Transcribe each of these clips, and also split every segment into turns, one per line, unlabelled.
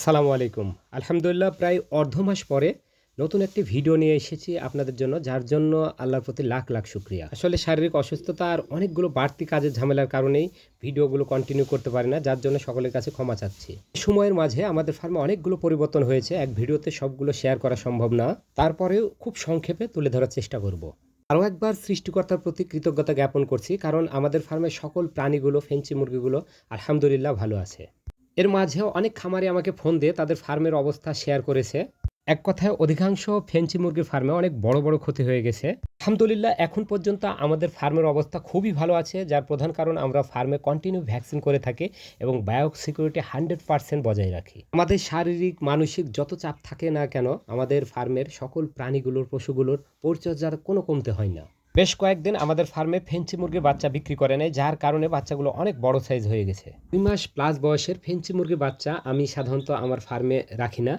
আসসালামু আলাইকুম। আলহামদুলিল্লাহ, প্রায় অর্ধ মাস পরে নতুন একটি ভিডিও নিয়ে এসেছি আপনাদের জন্য, যার জন্য আল্লাহর প্রতি লাখ লাখ শুক্রিয়া। আসলে শারীরিক অসুস্থতা আর অনেকগুলো বাড়তি কাজের ঝামেলার কারণেই ভিডিওগুলো কন্টিনিউ করতে পারি না, যার জন্য সকলের কাছে ক্ষমা চাচ্ছি। সময়ের মাঝে আমাদের ফার্মে অনেকগুলো পরিবর্তন হয়েছে, এক ভিডিওতে সবগুলো শেয়ার করা সম্ভব না। তারপরেও খুব সংক্ষেপে তুলে ধরার চেষ্টা করব। আরও একবার সৃষ্টিকর্তার প্রতি কৃতজ্ঞতা জ্ঞাপন করছি, কারণ আমাদের ফার্মের সকল প্রাণীগুলো, ফেঞ্চি মুরগিগুলো আলহামদুলিল্লাহ ভালো আছে। এর মাঝেও অনেক খামারি আমাকে ফোন দিয়ে তাদের ফার্মের অবস্থা শেয়ার করেছে। এক কথায়, অধিকাংশ ফেঞ্চি মুরগির ফার্মে অনেক বড় বড় ক্ষতি হয়ে গেছে। আলহামদুলিল্লাহ, এখন পর্যন্ত আমাদের ফার্মের অবস্থা খুবই ভালো আছে, যার প্রধান কারণ আমরা ফার্মে কন্টিনিউ ভ্যাকসিন করে থাকি এবং বায়ো সিকিউরিটি হান্ড্রেড পার্সেন্ট বজায় রাখি। আমাদের শারীরিক, মানসিক যত চাপ থাকে না কেন, আমাদের ফার্মের সকল প্রাণীগুলোর, পশুগুলোর পরিচর্যার কোনো কমতে হয় না। বেশ কয়েকদিন আমাদের ফার্মে ফেঞ্চি মুরগির বাচ্চা বিক্রি করে নেয় যার কারণে বাচ্চাগুলো অনেক বড় সাইজ হয়ে গেছে। দুই মাস প্লাস বয়সের ফেঞ্চি মুরগির বাচ্চা আমি সাধারণত আমার ফার্মে রাখি না।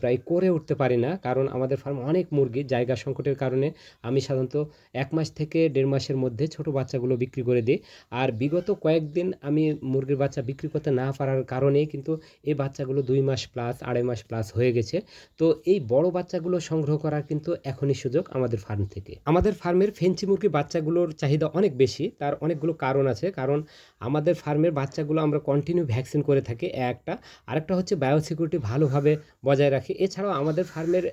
প্রায় করে উঠতে পারি না। কারণ আমাদের ফার্মে অনেক মুরগি, জায়গা সংকটের কারণে আমি সাধারণত এক মাস থেকে দেড় মাসের মধ্যে ছোট বাচ্চাগুলো বিক্রি করে দিই। আর বিগত কয়েকদিন আমি মুরগির বাচ্চা বিক্রি করতে না পারার কারণেই কিন্তু এই বাচ্চাগুলো দুই মাস প্লাস আড়াই মাস প্লাস হয়ে গেছে। তো এই বড় বাচ্চাগুলো সংগ্রহ করার কিন্তু এখনই সুযোগ আমাদের ফার্ম থেকে। আমাদের ফার্মের ফেঞ্চি মুরগি বাচ্চাগুলোর চাহিদা অনেক বেশি, তার অনেকগুলো কারণ আছে। কারণ আমাদের ফার্মের বাচ্চাগুলো আমরা কন্টিনিউ ভ্যাকসিন করে থাকি, একটা। আরেকটা হচ্ছে বায়োসিকিউরিটি ভালোভাবে বজায় রাখি। এছাড়াও আমাদের ফার্মের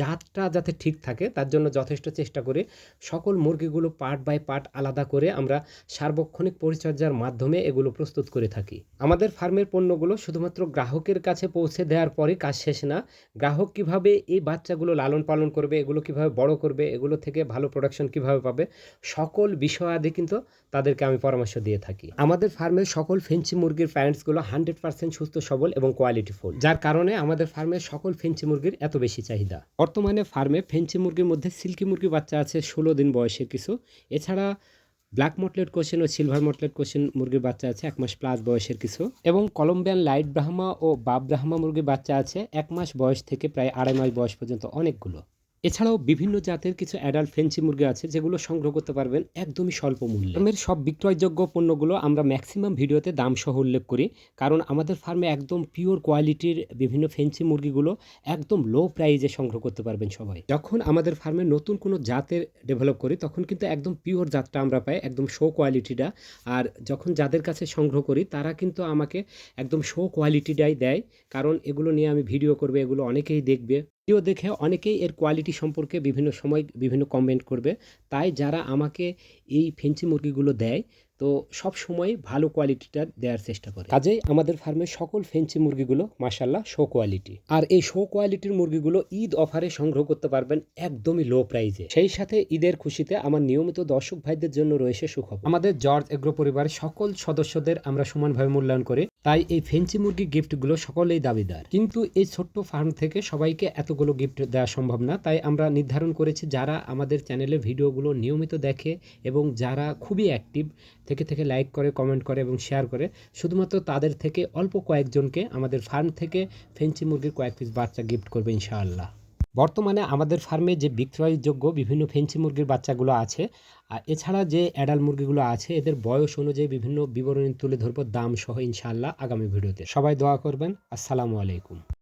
জাতটা যাতে ঠিক থাকে, তার জন্য যথেষ্ট চেষ্টা করি সকল মুরগিগুলো পার্ট বাই পার্ট আলাদা করে আমরা সার্বক্ষণিক পরিচর্যার মাধ্যমে এগুলো প্রস্তুত করে থাকি। আমাদের ফার্মের পণ্যগুলো শুধুমাত্র গ্রাহকের কাছে পৌঁছে দেওয়ার পরে কাজ শেষ না, গ্রাহক কীভাবে এই বাচ্চাগুলো লালন পালন করবে, এগুলো কীভাবে বড় করবে, এগুলো থেকে ভালো প্রোডাকশন কীভাবে পাবে, সকল বিষয়াদি কিন্তু তাদেরকে আমি পরামর্শ দিয়ে থাকি। আমাদের ফার্মের সকল ফেঞ্চি মুরগির প্যারেন্টসগুলো হান্ড্রেড পার্সেন্ট সুস্থ, সবল এবং কোয়ালিটিফুল যার কারণে আমাদের ফার্মের সকল ফেঞ্চি মুরগির এত বেশি চাহিদা? বর্তমানে ফার্মে ফেঞ্চি মুরগির মধ্যে সিল্কি মুরগি বাচ্চা আছে ষোলো দিন বয়সের কিছু। এছাড়া ব্ল্যাক মটলেট কোশ্চেন ও সিলভার মটলেট কোশ্চেন মুরগির বাচ্চা আছে এক মাস প্লাস বয়সের কিছু। এবং কলম্বিয়ান লাইট ব্রাহ্মা ও বাব ব্রাহ্মা মুরগির বাচ্চা আছে এক মাস বয়স থেকে প্রায় আড়াই মাস বয়স পর্যন্ত অনেকগুলো। এছাড়াও বিভিন্ন জাতের কিছু অ্যাডাল্ট ফেন্সি মুরগি আছে, যেগুলো সংগ্রহ করতে পারবেন একদমই স্বল্প মূল্যে। ফার্মের সব বিক্রয়যোগ্য পণ্যগুলো আমরা ম্যাক্সিমাম ভিডিওতে দাম সহ উল্লেখ করি, কারণ আমাদের ফার্মে একদম পিওর কোয়ালিটির বিভিন্ন ফেন্সি মুরগিগুলো একদম লো প্রাইজে সংগ্রহ করতে পারবেন সবাই। যখন আমাদের ফার্মে নতুন কোনো জাতের ডেভেলপ করি, তখন কিন্তু একদম পিওর জাতটা আমরা পাই, একদম শো কোয়ালিটিটা আর যখন যাদের কাছে সংগ্রহ করি, তারা কিন্তু আমাকে একদম শো কোয়ালিটিটাই দেয়, কারণ এগুলো নিয়ে আমি ভিডিও করবে, এগুলো অনেকেই দেখবে। ভিডিও দেখে অনেকেই এর কোয়ালিটি সম্পর্কে বিভিন্ন সময় বিভিন্ন কমেন্ট করবে। তাই যারা আমাকে এই ফেন্সি মুরগিগুলো দেয়, তো সব সময় ভালো কোয়ালিটিটা দেওয়ার চেষ্টা করে। কাজেই আমাদের ফার্মে সকল ফেন্সি মুরগিগুলো মাসাল্লাহ শো কোয়ালিটি আর এই শো কোয়ালিটির মুরগিগুলো ঈদ অফারে সংগ্রহ করতে পারবেন একদমই লো প্রাইজে সেই সাথে ঈদের খুশিতে আমার নিয়মিত দর্শক ভাইদের জন্য রয়েছে সুখবর। আমাদের জর্জ এগ্রো পরিবারের সকল সদস্যদের আমরা সমানভাবে মূল্যায়ন করি। তাই এই ফেন্সি মুরগি গিফটগুলো সকলেই দাবিদার। কিন্তু এই ছোট্ট ফার্ম থেকে সবাইকে এতগুলো গিফট দেওয়া সম্ভব না, তাই আমরা নির্ধারণ করেছি যারা আমাদের চ্যানেলে ভিডিওগুলো নিয়মিত দেখে এবং যারা খুবই অ্যাক্টিভ থেকে থেকে লাইক করে কমেন্ট করে এবং শেয়ার করে, শুধুমাত্র তাদের থেকে অল্প কয়েকজনকে আমাদের ফার্ম থেকে ফেন্সি মুরগির কয়েক পিস বাচ্চা গিফট করবে ইনশাআল্লাহ। বর্তমানে আমাদের ফার্মে যে বিক্রয়যোগ্য বিভিন্ন ফেন্সি মুরগির বাচ্চাগুলো আছে, আর এছাড়া যে অ্যাডাল মুরগিগুলো আছে, এদের বয়স অনুযায়ী বিভিন্ন বিবরণী তুলে ধরবো, দাম সহ ইনশাআল্লাহ আগামী ভিডিওতে। সবাই দোয়া করবেন, আসসালামু আলাইকুম।